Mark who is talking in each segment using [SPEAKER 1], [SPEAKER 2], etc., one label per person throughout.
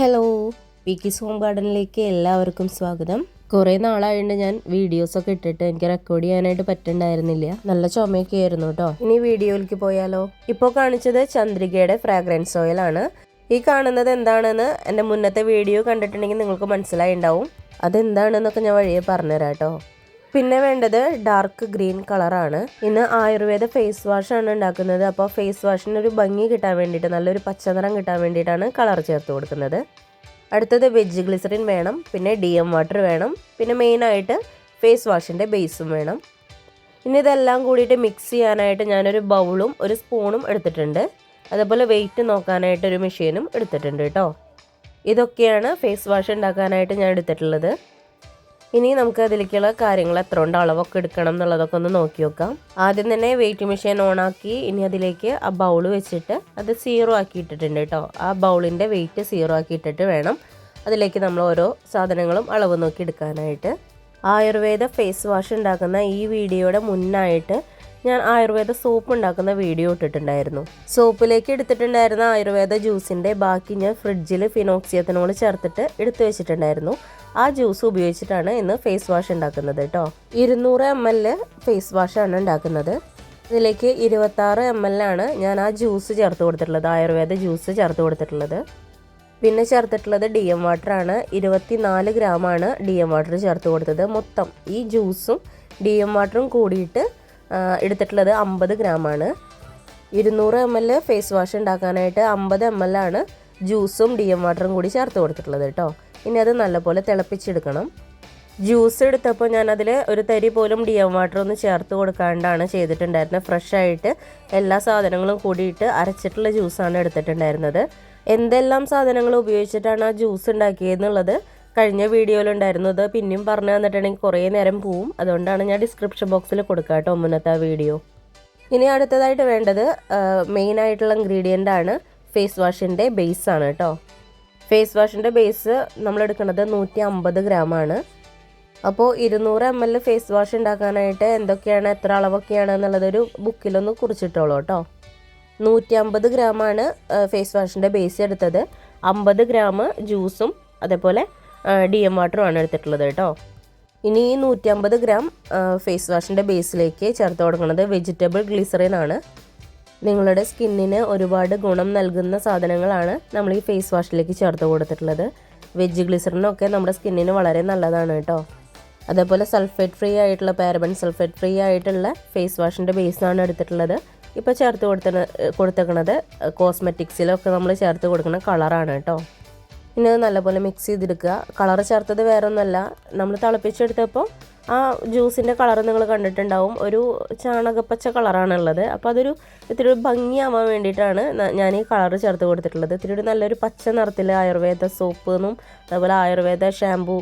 [SPEAKER 1] Hello പീക്കീസ് home ഗാർഡനിലേക്ക് എല്ലാവർക്കും സ്വാഗതം. കുറേ നാളായിട്ട് ഞാൻ വീഡിയോസൊക്കെ ഇട്ടിട്ട് എനിക്ക് റെക്കോർഡ് ചെയ്യാനായിട്ട് പറ്റുണ്ടായിരുന്നില്ല. നല്ല ചുമയൊക്കെ ആയിരുന്നു കേട്ടോ. ഇനി വീഡിയോയിലേക്ക് പോയാലോ? ഇപ്പോൾ കാണിച്ചത് ചന്ദ്രികയുടെ ഫ്രാഗ്രൻസ് ഓയിൽ ആണ്. ഈ കാണുന്നത് എന്താണെന്ന് എന്റെ മുന്നത്തെ വീഡിയോ കണ്ടിട്ടുണ്ടെങ്കിൽ നിങ്ങൾക്ക് മനസ്സിലായി ഉണ്ടാവും അതെന്താണെന്നൊക്കെ ഞാൻ വഴിയെ പറഞ്ഞുതരാം കേട്ടോ. പിന്നെ വേണ്ടത് ഡാർക്ക് ഗ്രീൻ കളറാണ് ഇന്ന് ആയുർവേദ ഫേസ് വാഷ് ആണ് ഉണ്ടാക്കുന്നത്. അപ്പോൾ ഫേസ് വാഷിന് ഒരു ഭംഗി കിട്ടാൻ വേണ്ടിയിട്ട് നല്ലൊരു പച്ചനിറം കിട്ടാൻ വേണ്ടിയിട്ടാണ് കളർ ചേർത്ത് കൊടുക്കുന്നത്. അടുത്തത് വെജ് ഗ്ലിസറിൻ വേണം പിന്നെ ഡി എം വാട്ടർ വേണം പിന്നെ മെയിനായിട്ട് ഫേസ് വാഷിന്റെ ബേസും വേണം. ഇനി ഇതെല്ലാം കൂടിയിട്ട് മിക്സ് ചെയ്യാനായിട്ട് ഞാനൊരു ബൗളും ഒരു സ്പൂണും എടുത്തിട്ടുണ്ട്. അതുപോലെ വെയിറ്റ് നോക്കാനായിട്ട് ഒരു മെഷീനും എടുത്തിട്ടുണ്ട് കേട്ടോ. ഇതൊക്കെയാണ് ഫേസ് വാഷ് ഉണ്ടാക്കാനായിട്ട് ഞാൻ എടുത്തിട്ടുള്ളത്. ഇനി നമുക്ക് അതിലേക്കുള്ള കാര്യങ്ങൾ എത്ര കൊണ്ട് അളവൊക്കെ എടുക്കണം എന്നുള്ളതൊക്കെ ഒന്ന് നോക്കി നോക്കാം ആദ്യം തന്നെ വെയിറ്റ് മെഷീൻ ഓൺ ആക്കി ഇനി അതിലേക്ക് ആ ബൗൾ വെച്ചിട്ട് അത് സീറോ ആക്കി ഇട്ടിട്ടുണ്ട് കേട്ടോ. ആ ബൗളിന്റെ വെയിറ്റ് സീറോ ആക്കി ഇട്ടിട്ട് വേണം അതിലേക്ക് നമ്മൾ ഓരോ സാധനങ്ങളും അളവ് നോക്കി എടുക്കാനായിട്ട്. ആയുർവേദ ഫേസ് വാഷ് ഉണ്ടാക്കുന്ന ഈ വീഡിയോയുടെ മുന്നായിട്ട് ഞാൻ ആയുർവേദ സോപ്പ് ഉണ്ടാക്കുന്ന വീഡിയോ ഇട്ടിട്ടുണ്ടായിരുന്നു. സോപ്പിലേക്ക് എടുത്തിട്ടുണ്ടായിരുന്ന ആയുർവേദ ജ്യൂസിന്റെ ബാക്കി ഞാൻ ഫ്രിഡ്ജിൽ ഫിനോക്സിയത്തിനോട് ചേർത്തിട്ട് എടുത്തു വെച്ചിട്ടുണ്ടായിരുന്നു. ആ ജ്യൂസ് ഉപയോഗിച്ചിട്ടാണ് ഇന്ന് ഫേസ് വാഷ് ഉണ്ടാക്കുന്നത് കേട്ടോ ഇരുന്നൂറ് എം എൽ ഫേസ് വാഷാണ് ഉണ്ടാക്കുന്നത്. ഇതിലേക്ക് ഇരുപത്താറ് എം എൽ ആണ് ഞാൻ ആ ജ്യൂസ് ചേർത്ത് കൊടുത്തിട്ടുള്ളത് ആയുർവേദ ജ്യൂസ് ചേർത്ത് കൊടുത്തിട്ടുള്ളത്. പിന്നെ ചേർത്തിട്ടുള്ളത് ഡി എം വാട്ടർ ആണ്. ഇരുപത്തിനാല് ഗ്രാമാണ് ഡി എം വാട്ടർ ചേർത്ത് കൊടുത്തത്. മൊത്തം ഈ ജ്യൂസും ഡി എം വാട്ടറും കൂടിയിട്ട് എടുത്തിട്ടുള്ളത് അമ്പത് ഗ്രാമാണ് ഇരുന്നൂറ് എം എൽ ഫേസ് വാഷ് ഉണ്ടാക്കാനായിട്ട് അമ്പത് എം എൽ ആണ് ജ്യൂസും ഡി എം വാട്ടറും കൂടി ചേർത്ത് കൊടുത്തിട്ടുള്ളത് കേട്ടോ ഇനി അത് നല്ലപോലെ തിളപ്പിച്ചെടുക്കണം. ജ്യൂസ് എടുത്തപ്പോൾ ഞാൻ അതിൽ ഒരു തരി പോലും ഡി എം വാട്ടർ ഒന്ന് ചേർത്ത് കൊടുക്കാണ്ടാണ് ചെയ്തിട്ടുണ്ടായിരുന്നത്. ഫ്രഷ് ആയിട്ട് എല്ലാ സാധനങ്ങളും കൂടിയിട്ട് അരച്ചിട്ടുള്ള ജ്യൂസാണ് എടുത്തിട്ടുണ്ടായിരുന്നത്. എന്തെല്ലാം സാധനങ്ങൾ ഉപയോഗിച്ചിട്ടാണ് ആ ജ്യൂസ് ഉണ്ടാക്കിയതെന്നുള്ളത് കഴിഞ്ഞ വീഡിയോയിലുണ്ടായിരുന്നത് പിന്നെയും പറഞ്ഞു തന്നിട്ടുണ്ടെങ്കിൽ കുറേ നേരം പോവും. അതുകൊണ്ടാണ് ഞാൻ ഡിസ്ക്രിപ്ഷൻ ബോക്സിൽ കൊടുക്കുക കേട്ടോ മുന്നത്തെ വീഡിയോ. ഇനി അടുത്തതായിട്ട് വേണ്ടത് മെയിനായിട്ടുള്ള ഇൻഗ്രീഡിയന്റ് ആണ് ഫേസ് വാഷിന്റെ ബേസ് ആണ് കേട്ടോ. ഫേസ് വാഷിന്റെ ബേസ് നമ്മൾ എടുക്കുന്നത് നൂറ്റി അമ്പത് ഗ്രാമാണ്. അപ്പോൾ ഇരുന്നൂറ് എം എൽ ഫേസ് വാഷ് ഉണ്ടാക്കാനായിട്ട് എന്തൊക്കെയാണ് എത്ര അളവൊക്കെയാണ് എന്നുള്ളതൊരു ബുക്കിലൊന്ന് കുറിച്ചിട്ടോളൂ കേട്ടോ. നൂറ്റി അമ്പത് ഗ്രാമാണ് ഫേസ് വാഷിന്റെ ബേസ് എടുത്തത്. അമ്പത് ഗ്രാം ജ്യൂസും അതേപോലെ ഡി എം വാട്ടറും ആണ് എടുത്തിട്ടുള്ളത് കേട്ടോ. ഇനി ഈ നൂറ്റി അമ്പത് ഗ്രാം ഫേസ് വാഷിന്റെ ബേസിലേക്ക് ചേർത്ത് കൊടുക്കുന്നത് വെജിറ്റബിൾ ഗ്ലിസറിൻ ആണ്. നിങ്ങളുടെ സ്കിന്നിന് ഒരുപാട് ഗുണം നൽകുന്ന സാധനങ്ങളാണ് നമ്മൾ ഈ ഫേസ് വാഷിലേക്ക് ചേർത്ത് കൊടുത്തിട്ടുള്ളത്. വെജ് ഗ്ലിസറിനൊക്കെ നമ്മുടെ സ്കിന്നിന് വളരെ നല്ലതാണ് കേട്ടോ. അതേപോലെ സൾഫേറ്റ് ഫ്രീ ആയിട്ടുള്ള പാരബൻ സൾഫേറ്റ് ഫ്രീ ആയിട്ടുള്ള ഫേസ് വാഷിന്റെ ബേസാണ് എടുത്തിട്ടുള്ളത്. ഇപ്പോൾ ചേർത്ത് കൊടുത്ത കൊടുത്തേക്കണത് കോസ്മെറ്റിക്സിലൊക്കെ നമ്മൾ ചേർത്ത് കൊടുക്കുന്ന കളറാണ് കേട്ടോ. ഇനി നല്ലപോലെ മിക്സ് ചെയ്തെടുക്കുക. കളർ ചേർത്തത് വേറൊന്നുമല്ല. നമ്മൾ തിളപ്പിച്ചെടുത്തപ്പോൾ ആ ജ്യൂസിന്റെ കളർ നിങ്ങൾ കണ്ടിട്ടുണ്ടാവും. ഒരു ചാണകപ്പച്ച കളറാണുള്ളത്. അപ്പോൾ അതൊരു ഇത്തിരി ഒരു ഭംഗിയാവാൻ വേണ്ടിയിട്ടാണ് ഞാൻ ഈ കളർ ചേർത്ത് കൊടുത്തിട്ടുള്ളത്. ഇത്തിരി ഒരു നല്ലൊരു പച്ച നിറത്തിൽ ആയുർവേദ സോപ്പ് എന്നും അതുപോലെ ആയുർവേദ ഷാമ്പു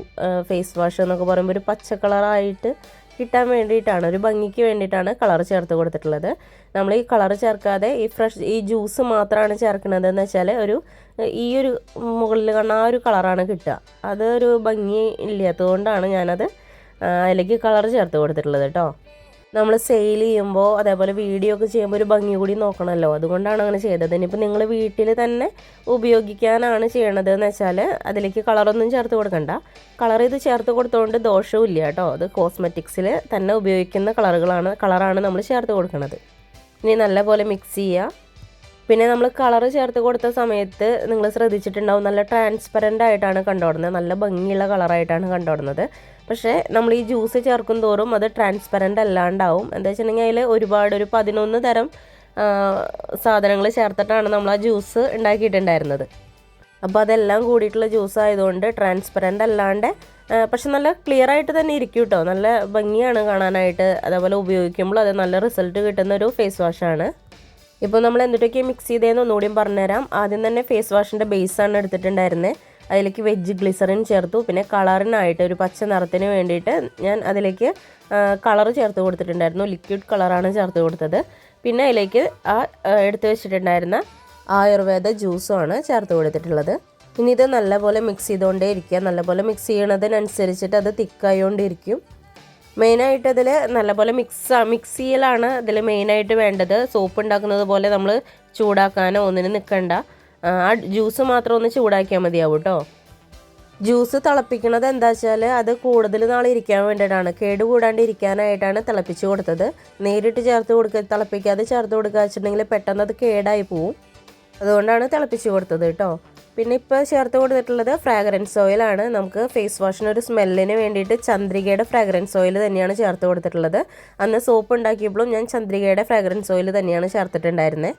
[SPEAKER 1] ഫേസ് വാഷ് എന്നൊക്കെ പറയുമ്പോൾ ഒരു പച്ച കളറായിട്ട് കിട്ടാൻ വേണ്ടിയിട്ടാണ് ഒരു ഭംഗിക്ക് വേണ്ടിയിട്ടാണ് കളർ ചേർത്ത് കൊടുത്തിട്ടുള്ളത്. നമ്മൾ ഈ കളർ ചേർക്കാതെ ഈ ഫ്രഷ് ഈ ജ്യൂസ് മാത്രമാണ് ചേർക്കുന്നത് എന്ന് വെച്ചാൽ ഒരു ഈ ഒരു മുകളിൽ കാണുന്ന ആ ഒരു കളറാണ് കിട്ടുക. അതൊരു ഭംഗി ഇല്ലാത്തതുകൊണ്ടാണ് ഞാനത് അതിലേക്ക് കളർ ചേർത്ത് കൊടുത്തിട്ടുള്ളത് കേട്ടോ. നമ്മൾ സെയിൽ ചെയ്യുമ്പോൾ അതേപോലെ വീഡിയോ ഒക്കെ ചെയ്യുമ്പോൾ ഒരു ഭംഗി കൂടി നോക്കണമല്ലോ അതുകൊണ്ടാണ് അങ്ങനെ ചെയ്തത്. ഇനിയിപ്പോൾ നിങ്ങൾ വീട്ടിൽ തന്നെ ഉപയോഗിക്കാനാണ് ചെയ്യണത് എന്ന് വെച്ചാൽ അതിലേക്ക് കളറൊന്നും ചേർത്ത് കൊടുക്കണ്ട. കളർ ഇത് ചേർത്ത് കൊടുത്തുകൊണ്ട് ദോഷവും ഇല്ല കേട്ടോ. അത് കോസ്മെറ്റിക്സിൽ തന്നെ ഉപയോഗിക്കുന്ന കളറുകളാണ് കളറാണ് നമ്മൾ ചേർത്ത് കൊടുക്കുന്നത് ഇനി നല്ലപോലെ മിക്സ് ചെയ്യുക പിന്നെ നമ്മൾ കളർ ചേർത്ത് കൊടുത്ത സമയത്ത് നിങ്ങൾ ശ്രദ്ധിച്ചിട്ടുണ്ടാവും നല്ല ട്രാൻസ്പെറന്റ് ആയിട്ടാണ് കണ്ടുവരുന്നത് നല്ല ഭംഗിയുള്ള കളറായിട്ടാണ് കണ്ടുവരുന്നത് പക്ഷേ നമ്മൾ ഈ ജ്യൂസ് ചേർക്കും തോറും അത് ട്രാൻസ്പെറന്റ് അല്ലാണ്ടാവും. എന്താ വെച്ചിട്ടുണ്ടെങ്കിൽ അതിൽ ഒരുപാട് ഒരു പതിനൊന്ന് തരം സാധനങ്ങൾ ചേർത്തിട്ടാണ് നമ്മൾ ആ ജ്യൂസ് ഉണ്ടാക്കിയിട്ടുണ്ടായിരുന്നത്. അപ്പോൾ അതെല്ലാം കൂടിയിട്ടുള്ള ജ്യൂസ് ആയതുകൊണ്ട് ട്രാൻസ്പെറന്റ് അല്ലാണ്ട് പക്ഷെ നല്ല ക്ലിയർ ആയിട്ട് തന്നെ ഇരിക്കും കേട്ടോ നല്ല ഭംഗിയാണ് കാണാനായിട്ട്. അതേപോലെ ഉപയോഗിക്കുമ്പോൾ അത് നല്ല റിസൾട്ട് കിട്ടുന്ന ഒരു ഫേസ് വാഷാണ് ഇപ്പോൾ നമ്മൾ എന്തൊക്കെ മിക്സ് ചെയ്തതെന്ന് ഒന്നുകൂടിയും പറഞ്ഞുതരാം. ആദ്യം തന്നെ ഫേസ് വാഷിന്റെ ബേസാണ് എടുത്തിട്ടുണ്ടായിരുന്നത് അതിലേക്ക് വെജ് ഗ്ലിസറിൻ ചേർത്തു. പിന്നെ കളറിനായിട്ട് ഒരു പച്ച നിറത്തിന് വേണ്ടിയിട്ട് ഞാൻ അതിലേക്ക് കളർ ചേർത്ത് കൊടുത്തിട്ടുണ്ടായിരുന്നു. ലിക്വിഡ് കളറാണ് ചേർത്ത് കൊടുത്തത്. പിന്നെ അതിലേക്ക് ആ എടുത്ത് വെച്ചിട്ടുണ്ടായിരുന്ന ആയുർവേദ ജ്യൂസുമാണ് ചേർത്ത് കൊടുത്തിട്ടുള്ളത്. ഇനി ഇത് നല്ലപോലെ മിക്സ് ചെയ്തുകൊണ്ടേ ഇരിക്കുക നല്ലപോലെ മിക്സ് ചെയ്യണതിനനുസരിച്ചിട്ട് അത് തിക്കായോണ്ടിരിക്കും മെയിനായിട്ട് അതിൽ നല്ലപോലെ മിക്സ് മിക്സ് ചെയ്യലാണ് ഇതിൽ മെയിനായിട്ട് വേണ്ടത്. സോപ്പ് ഉണ്ടാക്കുന്നത് പോലെ നമ്മൾ ചൂടാക്കാനോ ഒന്നിനും നിൽക്കണ്ട ആ ജ്യൂസ് മാത്രം ഒന്ന് ചൂടാക്കിയാൽ മതിയാവും കേട്ടോ ജ്യൂസ് തിളപ്പിക്കണത് എന്താ വെച്ചാൽ അത് കൂടുതൽ നാൾ ഇരിക്കാൻ വേണ്ടിയിട്ടാണ്. കേട് കൂടാണ്ട് ഇരിക്കാനായിട്ടാണ് തിളപ്പിച്ച് കൊടുത്തത്. നേരിട്ട് ചേർത്ത് കൊടുക്കുക തിളപ്പിക്കാതെ ചേർത്ത് കൊടുക്കുക വെച്ചിട്ടുണ്ടെങ്കിൽ പെട്ടെന്ന് അത് കേടായി പോവും. അതുകൊണ്ടാണ് തിളപ്പിച്ച് കൊടുത്തത് കേട്ടോ പിന്നെ ഇപ്പോൾ ചേർത്ത് കൊടുത്തിട്ടുള്ളത് ഫ്രാഗ്രൻസ് ഓയിലാണ് നമുക്ക് ഫേസ് വാഷിന് ഒരു സ്മെല്ലിന് വേണ്ടിയിട്ട് ചന്ദ്രികയുടെ ഫ്രാഗ്രൻസ് ഓയിൽ തന്നെയാണ് ചേർത്ത് കൊടുത്തിട്ടുള്ളത്. അന്ന് സോപ്പ് ഉണ്ടാക്കിയപ്പോഴും ഞാൻ ചന്ദ്രികയുടെ ഫ്രാഗ്രൻസ് ഓയിൽ തന്നെയാണ് ചേർത്തിട്ടുണ്ടായിരുന്നത്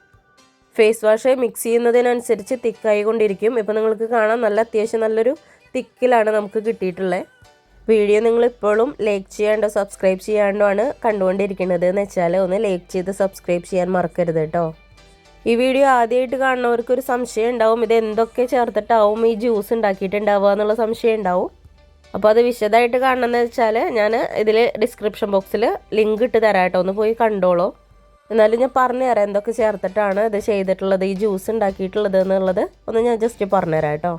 [SPEAKER 1] ഫേസ് വാഷ് മിക്സ് ചെയ്യുന്നതിനനുസരിച്ച് തിക്കായി കൊണ്ടിരിക്കും. ഇപ്പോൾ നിങ്ങൾക്ക് കാണാൻ നല്ല അത്യാവശ്യം നല്ലൊരു തിക്കിലാണ് നമുക്ക് കിട്ടിയിട്ടുള്ളത് വീഡിയോ നിങ്ങൾ ഇപ്പോഴും ലൈക്ക് ചെയ്യാണ്ടോ സബ്സ്ക്രൈബ് ചെയ്യാണ്ടോ ആണ് കണ്ടുകൊണ്ടിരിക്കുന്നത്. എന്ന് വെച്ചാൽ ഒന്ന് ലൈക്ക് ചെയ്ത് സബ്സ്ക്രൈബ് ചെയ്യാൻ മറക്കരുത് കേട്ടോ. ഈ വീഡിയോ ആദ്യമായിട്ട് കാണുന്നവർക്ക് ഒരു സംശയം ഉണ്ടാവും ഇത് എന്തൊക്കെ ചേർത്തിട്ടാവും ഈ ജ്യൂസ് ഉണ്ടാക്കിയിട്ടുണ്ടാവുക എന്നുള്ള സംശയം ഉണ്ടാവും. അപ്പോൾ അത് വിശദമായിട്ട് കാണണമെന്ന് വെച്ചാൽ ഞാൻ ഇതിൽ ഡിസ്ക്രിപ്ഷൻ ബോക്സിൽ ലിങ്ക് ഇട്ട് തരാം കേട്ടോ ഒന്ന് പോയി കണ്ടോളൂ. എന്നാലും ഞാൻ പറഞ്ഞു തരാം എന്തൊക്കെ ചേർത്തിട്ടാണ് ഇത് ചെയ്തിട്ടുള്ളത് ഈ ജ്യൂസ് ഉണ്ടാക്കിയിട്ടുള്ളത് എന്നുള്ളത്. ഒന്ന് ഞാൻ ജസ്റ്റ് പറഞ്ഞുതരാം കേട്ടോ.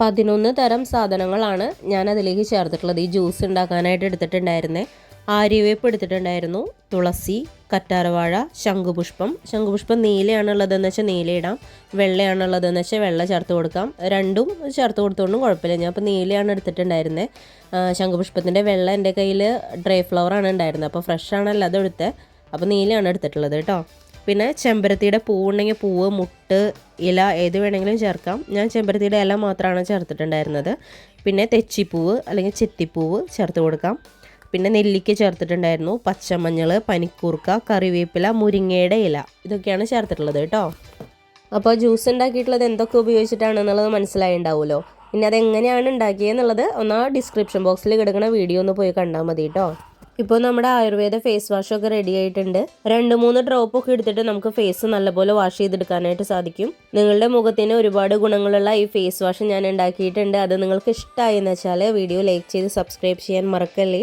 [SPEAKER 1] പതിനൊന്ന് തരം സാധനങ്ങളാണ് ഞാൻ അതിലേക്ക് ചേർത്തിട്ടുള്ളത് ഈ ജ്യൂസ് ഉണ്ടാക്കാനായിട്ട് എടുത്തിട്ടുണ്ടായിരുന്നേ. ആര്യവേപ്പ് എടുത്തിട്ടുണ്ടായിരുന്നു തുളസി കറ്റാർവാഴ ശംഖുപുഷ്പം. ശംഖുപുഷ്പം നീലയാണുള്ളതെന്ന് വെച്ചാൽ നീലയിടാം. വെള്ളയാണുള്ളതെന്ന് വെച്ചാൽ വെള്ള ചേർത്ത് കൊടുക്കാം. രണ്ടും ചേർത്ത് കൊടുത്തോണ്ടും കുഴപ്പമില്ല. ഞാൻ അപ്പോൾ നീലയാണ് എടുത്തിട്ടുണ്ടായിരുന്നത് ശംഖുപുഷ്പത്തിന്റെ വെള്ള എന്റെ കയ്യിൽ ഡ്രൈ ഫ്ലവർ ആണ് ഉണ്ടായിരുന്നത്. അപ്പോൾ ഫ്രഷ് ആണല്ലോ അത് എടുത്തത് അപ്പോൾ നീലയാണ് എടുത്തിട്ടുള്ളത് കേട്ടോ. പിന്നെ ചെമ്പരത്തിയുടെ പൂവുണ്ടെങ്കിൽ പൂവ് മുട്ട് ഇല ഏത് വേണമെങ്കിലും ചേർക്കാം. ഞാൻ ചെമ്പരത്തിയുടെ ഇല മാത്രമാണ് ചേർത്തിട്ടുണ്ടായിരുന്നത്. പിന്നെ തെച്ചിപ്പൂവ് അല്ലെങ്കിൽ ചെത്തിപ്പൂവ് ചേർത്ത് കൊടുക്കാം. പിന്നെ നെല്ലിക്ക ചേർത്തിട്ടുണ്ടായിരുന്നു പച്ചമഞ്ഞൾ പനിക്കൂർക്ക കറിവേപ്പില മുരിങ്ങയുടെ ഇല ഇതൊക്കെയാണ് ചേർത്തിട്ടുള്ളത് കേട്ടോ. അപ്പോൾ ജ്യൂസ് ഉണ്ടാക്കിയിട്ടുള്ളത് എന്തൊക്കെ ഉപയോഗിച്ചിട്ടാണെന്നുള്ളത് മനസ്സിലായി ഉണ്ടാവുമല്ലോ ഇനി അതെങ്ങനെയാണ് ഉണ്ടാക്കിയെന്നുള്ളത് ഒന്ന് ഡിസ്ക്രിപ്ഷൻ ബോക്സിൽ കിടക്കുന്ന വീഡിയോ ഒന്ന് പോയി കണ്ടാൽ മതി കേട്ടോ. ഇപ്പോൾ നമ്മുടെ ആയുർവേദ ഫേസ് വാഷ് ഒക്കെ റെഡി ആയിട്ടുണ്ട്. രണ്ട് മൂന്ന് ഡ്രോപ്പ് ഒക്കെ എടുത്തിട്ട് നമുക്ക് ഫേസ് നല്ലപോലെ വാഷ് ചെയ്തെടുക്കാനായിട്ട് സാധിക്കും. നിങ്ങളുടെ മുഖത്തിന് ഒരുപാട് ഗുണങ്ങളുള്ള ഈ ഫേസ് വാഷ് ഞാൻ ഉണ്ടാക്കിയിട്ടുണ്ട്. അത് നിങ്ങൾക്ക് ഇഷ്ടമായി എന്ന് വെച്ചാൽ വീഡിയോ ലൈക്ക് ചെയ്ത് സബ്സ്ക്രൈബ് ചെയ്യാൻ മറക്കല്ലേ.